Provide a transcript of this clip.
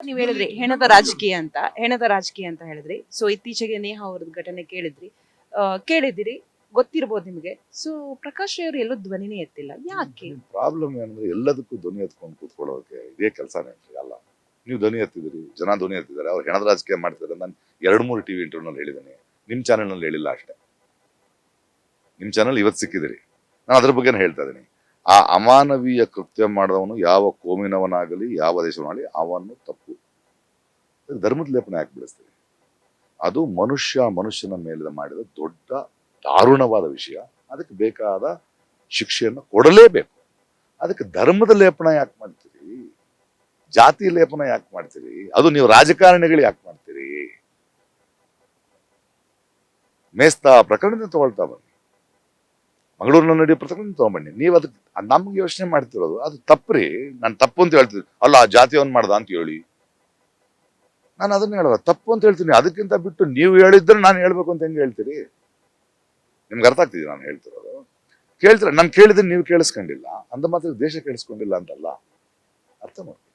ನೀವ್ ಹೇಳಿದ್ರಿ ಹೆಣದ ರಾಜಕೀಯ ಅಂತ ಹೆಣದ ರಾಜಕೀಯ ಅಂತ ಹೇಳಿದ್ರಿ. ಸೊ ಇತ್ತೀಚೆಗೆ ನೇಹಾ ಅವ್ರದ್ದು ಘಟನೆ ಕೇಳಿದ್ರಿ. ಆ, ಕೇಳಿದಿರಿ ಗೊತ್ತಿರ್ಬೋದು ನಿಮಗೆ. ಸೊ ಪ್ರಕಾಶ್ ಅವರು ಎಲ್ಲೂ ಧ್ವನಿನೇ ಎತ್ತಿಲ್ಲ. ಯಾಕೆ? ಪ್ರಾಬ್ಲಮ್ ಏನಂದ್ರೆ ಎಲ್ಲದಕ್ಕೂ ಧ್ವನಿ ಎತ್ಕೊಂಡು ಕೂತ್ಕೊಳ್ಳೋಕೆ ಇದೇ ಕೆಲಸನೇ ಅಲ್ಲ. ನೀವು ಧ್ವನಿ ಎತ್ತಿದ್ರಿ ಜನ ಧ್ವನಿ ಎತ್ತಿದ್ದಾರೆ ಅವ್ರು ಹೆಣದ ರಾಜಕೀಯ ಮಾಡ್ತಿದ್ದಾರೆ ನಾನು ಎರಡು ಮೂರು ಟಿವಿ ಇಂಟರ್ವ್ಯೂನಲ್ಲಿ ಹೇಳಿದ್ದೀನಿ. ನಿಮ್ಮ ಚಾನೆಲ್ನಲ್ಲಿ ಹೇಳಿಲ್ಲ ಅಷ್ಟೇ. ನಿಮ್ಮ ಚಾನಲ್ ಇವತ್ತು ಸಿಕ್ಕಿದಿರಿ. ನಾನು ಅದ್ರ ಬಗ್ಗೆ ಹೇಳ್ತಾ ಇದ್ದೀನಿ. ಆ ಅಮಾನವೀಯ ಕೃತ್ಯ ಮಾಡಿದವನು ಯಾವ ಕೋಮಿನವನಾಗಲಿ ಯಾವ ದೇಶವನಾಗಲಿ ಅವನು ತಪ್ಪು ಧರ್ಮದ ಲೇಪನ ಯಾಕೆ ಬೆಳೆಸ್ತೀವಿ ಅದು ಮನುಷ್ಯ ಮನುಷ್ಯನ ಮೇಲೆ ಮಾಡಿದ ದೊಡ್ಡ ದಾರುಣವಾದ ವಿಷಯ. ಅದಕ್ಕೆ ಬೇಕಾದ ಶಿಕ್ಷೆಯನ್ನು ಕೊಡಲೇಬೇಕು. ಅದಕ್ಕೆ ಧರ್ಮದ ಲೇಪನ ಯಾಕೆ ಮಾಡ್ತೀರಿ? ಜಾತಿ ಲೇಪನ ಯಾಕೆ ಮಾಡ್ತೀರಿ? ಅದು ನೀವು ರಾಜಕಾರಣಿಗಳು ಯಾಕೆ ಮಾಡ್ತೀರಿ? ಮೇಸ್ತಾ ಪ್ರಕರಣದಿಂದ ತಗೊಳ್ತಾ ಬನ್ನಿ. ಮಂಗಳೂರಿನ ನಡೆಯೋ ಪ್ರಕರಣ ತಗೊಂಬನ್ನಿ. ನೀವು ಅದಕ್ಕೆ ನಮ್ಗೆ ಯೋಚನೆ ಮಾಡ್ತಿರೋದು. ಅದು ತಪ್ಪ್ರಿ ನಾನು ತಪ್ಪು ಅಂತ ಹೇಳ್ತೀನಿ ಅಲ್ಲ ಆ ಜಾತಿಯವನ್ ಮಾಡ್ದ ಅಂತ ಹೇಳಿ. ನಾನು ಅದನ್ನ ಹೇಳುವ, ತಪ್ಪು ಅಂತ ಹೇಳ್ತೀನಿ. ಅದಕ್ಕಿಂತ ಬಿಟ್ಟು ನೀವು ಹೇಳಿದ್ರೆ ನಾನು ಹೇಳ್ಬೇಕು ಅಂತ ಹೆಂಗೆ ಹೇಳ್ತೀರಿ? ನಿಮ್ಗೆ ಅರ್ಥ ಆಗ್ತಿದೆ ನಾನು ಹೇಳ್ತಿರೋದು? ಕೇಳ್ತಾರೆ? ನಾನು ಕೇಳಿದ್ರೆ ನೀವು ಕೇಳಿಸ್ಕೊಂಡಿಲ್ಲ. ಅಂದ ಮಾತ್ರ ದೇಶ ಕೇಳಿಸ್ಕೊಂಡಿಲ್ಲ ಅಂತಲ್ಲ. ಅರ್ಥ ಮಾಡಿ